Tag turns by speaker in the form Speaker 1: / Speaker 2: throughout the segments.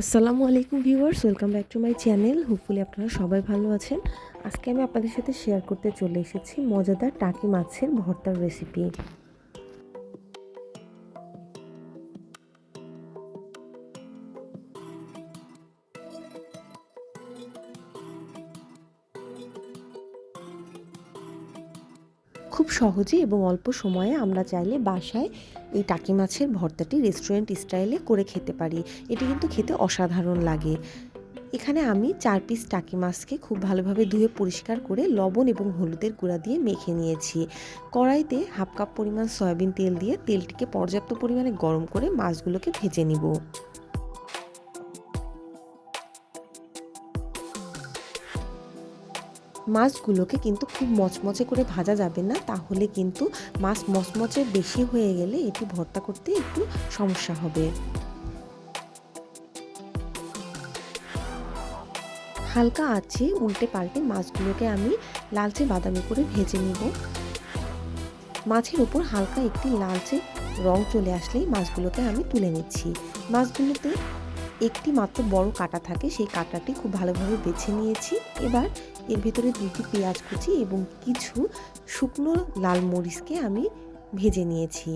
Speaker 1: আসসালামু আলাইকুম viewers, welcome back to my channel. Hopefully আপনারা সবাই ভালো আছেন। আজকে আমি আপনাদের সাথে শেয়ার করতে চলে এসেছি মজাদার টাকি মাছের ভর্তার রেসিপি খুব সহজে এবং অল্প সময়ে আমরা চাইলে বাসায় এই টাকি মাছের ভর্তাটি রেস্টুরেন্ট স্টাইলে করে খেতে পারি। এটি কিন্তু খেতে অসাধারণ লাগে। এখানে আমি চার পিস টাকি মাছকে খুব ভালোভাবে ধুয়ে পরিষ্কার করে লবণ এবং হলুদের গুঁড়া দিয়ে মেখে নিয়েছি। কড়াইতে হাফ কাপ পরিমাণ সয়াবিন তেল দিয়ে তেলটিকে পর্যাপ্ত পরিমাণে গরম করে মাছগুলোকে ভেজে নিব। মাছগুলোকে কিন্তু খুব মচমচে করে ভাজা যাবে না, তাহলে কিন্তু মাছ মচমচে বেশি হয়ে গেলে এটি ভর্তা করতে একটু সমস্যা হবে। হালকা আছে উল্টে পাল্টে মাছগুলোকে আমি লালচে বাদামি করে ভেজে নিব। মাছের উপর হালকা একটি লালচে রং চলে আসলেই মাছগুলোকে আমি তুলে নিচ্ছি। মাছগুলোতে একটি মাত্র বড় কাটা থাকে, সেই কাটাটি খুব ভালোভাবে বেছে নিয়েছি। এবার এর ভিতরে দুটি পেঁয়াজ কুচি এবং কিছু শুকনো লাল মরিচকে আমি ভেজে নিয়েছি।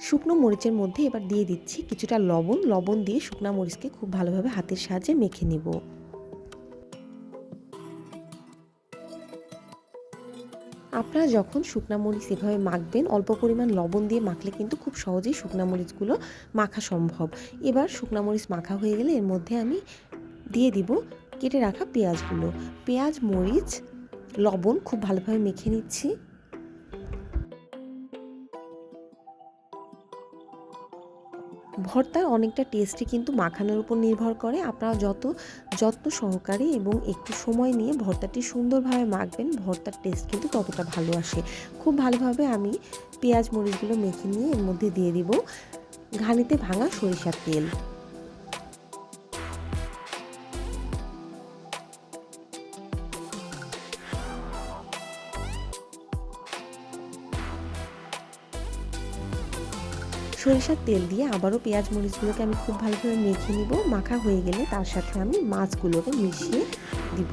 Speaker 1: শুকনো মরিচের মধ্যে এবার দিয়ে দিচ্ছি কিছুটা লবণ। লবণ দিয়ে শুকনা মরিচকে খুব ভালোভাবে হাতের সাহায্যে মেখে নিব। আপনারা যখন শুকনা মরিচ এভাবে মাখবেন, অল্প পরিমাণ লবণ দিয়ে মাখলে কিন্তু খুব সহজেই শুকনা মরিচগুলো মাখা সম্ভব। এবার শুকনা মরিচ মাখা হয়ে গেলে এর মধ্যে আমি দিয়ে দিব কেটে রাখা পেঁয়াজগুলো। পেঁয়াজ, মরিচ, লবণ খুব ভালোভাবে মেখে নিচ্ছি। ভর্তার অনেকটা টেস্টই কিন্তু মাখানোর উপর নির্ভর করে। আপনারা যত যত্ন সহকারে এবং একটু সময় নিয়ে ভর্তাটি সুন্দরভাবে মাখবেন, ভর্তার টেস্ট কিন্তু ততটা ভালো আসে। খুব ভালোভাবে আমি পেঁয়াজ মরিচগুলো মেখে নিয়ে এর মধ্যে দিয়ে দিব। ঘানিতে ভাঙা সরিষার তেল। সরিষার তেল দিয়ে আবারও পেঁয়াজ মরিচগুলোকে আমি খুব ভালোভাবে মেখে নিব। মাখা হয়ে গেলে তার সাথে আমি মাছগুলোকে মিশিয়ে দিব।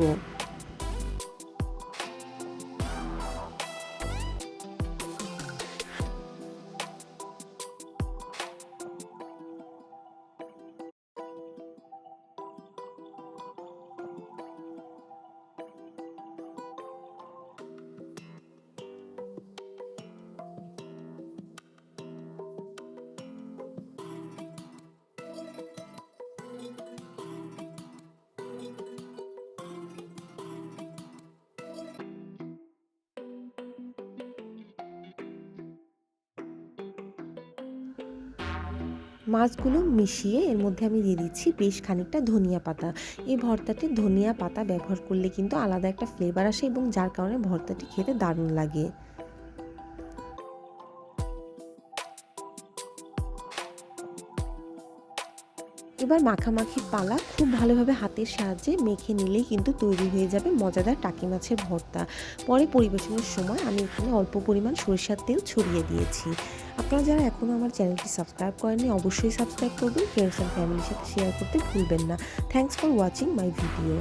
Speaker 1: মাছগুলো মিশিয়ে এর মধ্যে আমি দিয়ে দিচ্ছি বেশ খানিকটা ধনিয়া পাতা। এই ভর্তাটি ধনিয়া পাতা ব্যবহার করলে কিন্তু আলাদা একটা ফ্লেভার আসে এবং যার কারণে ভর্তাটি খেতে দারুণ লাগে। এবার মাখামাখির পালা খুব ভালোভাবে হাতের সাহায্যে মেখে নিলেই কিন্তু তৈরি হয়ে যাবে মজাদার টাকি মাছের ভর্তা। পরে পরিবেশনের সময় আমি এখানে অল্প পরিমাণ সরিষার তেল ছড়িয়ে দিয়েছি। আপনারা যারা এখনও আমার চ্যানেলটি সাবস্ক্রাইব করেননি, অবশ্যই সাবস্ক্রাইব করবেন। ফ্রেন্ডস অ্যান্ড ফ্যামিলির সাথে শেয়ার করতে ভুলবেন না। Thanks for watching my video.